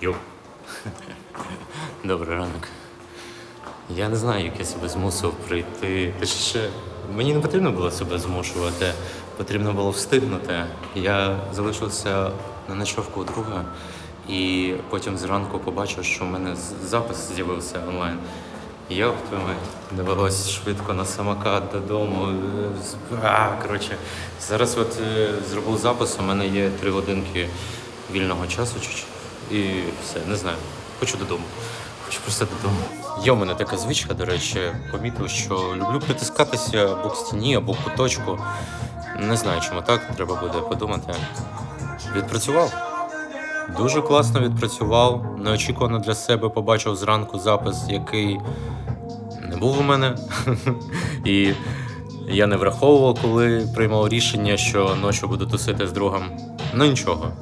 Йоу. Добрий ранок. Я не знаю, як я себе змусив прийти. Ти ще мені не потрібно було себе змушувати, потрібно було встигнути. Я залишився на ночовку у друга і потім зранку побачив, що в мене запис з'явився онлайн. Йоп, твою мать, довелось швидко на самокат додому. А, коротше, зараз от е, зробив запис, у мене є три годинки вільного часу чуть-чуть. І все, не знаю. Хочу додому. Хочу просто додому. Є у мене така звичка, до речі, помітив, що люблю притискатися або к стіні, або куточку. Не знаю, чому так, треба буде подумати. Відпрацював. Дуже класно відпрацював. Неочікувано для себе побачив зранку запис, який не був у мене. І я не враховував, коли приймав рішення, що ночі буду тусити з другом. Ну нічого.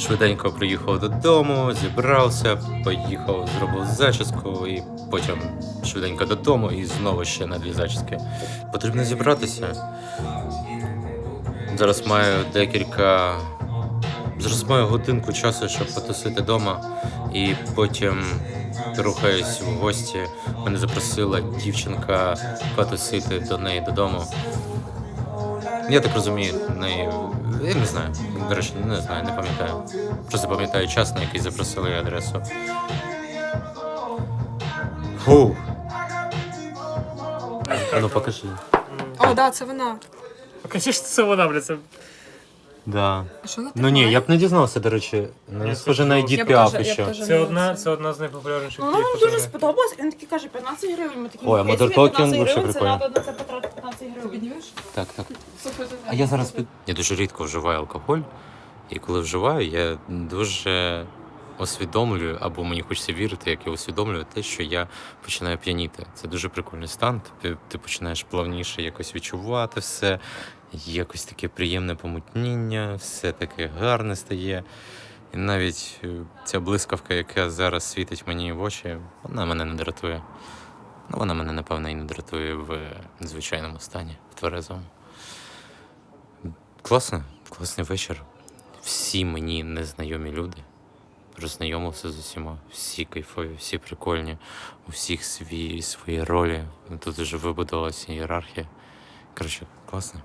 Швиденько приїхав додому, зібрався, поїхав, зробив зачіску і потім швиденько додому і знову ще на дві зачіски. Потрібно зібратися. Зараз маю декілька. Зараз маю годинку часу, щоб потусити вдома, і потім рухаюсь в гості. Мене запросила дівчинка потусити до неї додому. Я так розумію, в неї. Я не знаю. До речі, не знаю, не пам'ятаю. Просто пам'ятаю час, на який запросили адресу. Фу. А ну покажи. О, да, це вона. Покажи, що це вона, блядь, це... Да. А що вона Ну ні, я б не дізнався, до речі. Не Я схоже на теж- Едіт б Піаф теж- я б ще. теж Це не одна, це. одна з найпопулярніших Ну, вона дуже сподобалась. Він такий каже, 15 гривень. Ми такі Ой, а «Візьміть Mother Talking 15 вообще гривень, це прикольно. треба на це потратити 15 гривень. Піднімеш? Так, так. А я зараз під. Я дуже рідко вживаю алкоголь, і коли вживаю, я дуже усвідомлюю, або мені хочеться вірити, як я усвідомлюю те, що я починаю п'яніти. Це дуже прикольний стан. Ти, ти починаєш плавніше якось відчувати все, якось таке приємне помутніння, все таке гарне стає. І навіть е, ця блискавка, яка зараз світить мені в очі, вона мене не дратує. Ну, вона мене, напевно, і не дратує в звичайному стані, в тверезому. Класно, класний вечір. Всі мені незнайомі люди. Роззнайомився з усіма. Всі кайфові, всі прикольні, у всіх свої, свої ролі. Тут вже вибудувалася ієрархія. Коротше, класно.